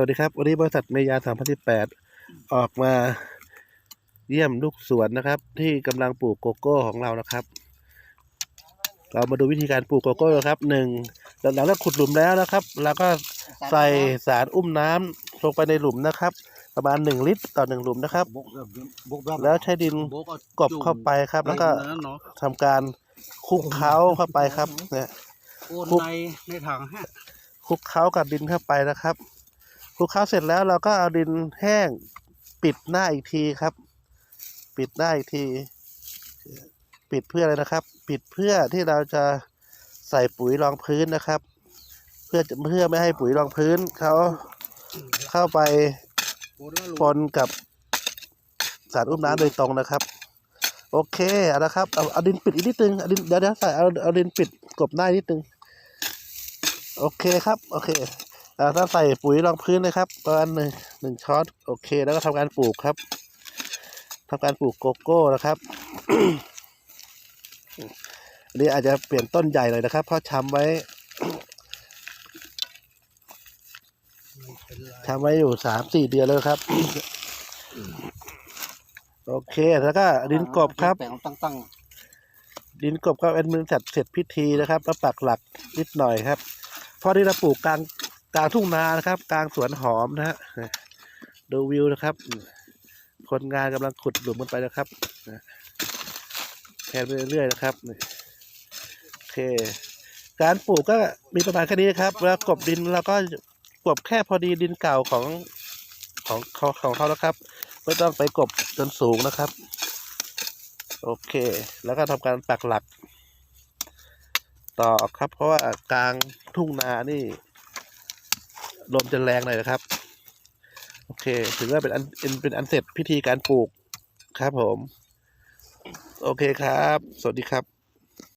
วัสดีครับ วันนี้บริษัทเมยาสามพันสิบแปดออกมาเยี่ยมลูกสวนนะครับ ที่กำลังปลูกโกโก้ของเรานะครับ เรามาดูวิธีการปลูกโกโก้นะครับหนึ่งหลังจากขุดหลุมแล้วนะครับเราก็ใส่สารอุ้มน้ำลงไปในหลุมนะครับ ประมาณหนึ่งลิตรต่อหนึ่งหลุมนะครับบกแบบบกแบบแล้วใช้ดินบกกบเข้าไปครับ แล้วก็นั่นเนาะทำการคลุกเคล้าเข้าไปครับเนี่ยโอนในในถังฮะคลุกเคล้ากับดินเข้าไปนะครับ คลุกเคล้าเสร็จแล้วเราก็เอาดินแห้งปิดหน้าอีกทีครับ ปิดหน้าอีกที ปิดเพื่ออะไรนะครับ ปิดเพื่อที่เราจะใส่ปุ๋ยรองพื้นนะครับ เพื่อเพื่อไม่ให้ปุ๋ยรองพื้นเขาเข้าไปปนกับสารอุ้มน้ำโดยตรงนะครับ โอเคเอาละครับเอาเอาดินปิดอีกนิดนึงเอาดินเดี๋ยวเดี๋ยวใส่เอาเอาดินปิดกบหน้านิดนึงโอเคครับ โอเค ถ้าใส่ปุ๋ยรองพื้นเลยครับประมาณหนึ่งหนึ่งช้อนโอเค แล้วก็ทำการปลูกครับทำการปลูกโกโก้นะครับอันนี้อาจจะเปลี่ยนต้นใหญ่หน่อยนะครับ เพราะช้ำไว้ทำไว้อยู่สามสี่เดือนแล้วครับโอเคแล้วก็ดินกบครับแปลงตั้งตั้งดินกบก็เป็นมือจัดเสร็จพิธีนะครับแล้วปักหลักนิดหน่อยครับเพราะที่เราปลูกกลาง กลางทุ่งนานะครับ กลางสวนหอมนะฮะดูวิวนะครับ คนงานกำลังขุดหลุมกันไปนะครับแทนไปเรื่อยๆนะครับโอเค การปลูกก็มีประมาณแค่นี้นะครับแล้วกบดินเราก็กบแค่พอดีดินเก่าของของของของเขานะครับ ไม่ต้องไปกบจนสูงนะครับ โอเค แล้วก็ทำการปักหลัก ต่อครับ เพราะว่ากลางทุ่งนานี่ ลมจะแรงหน่อยนะครับ โอเค ถือว่าเป็นอันเป็นอันเสร็จพิธีการปลูกครับผม โอเคครับ สวัสดีครับ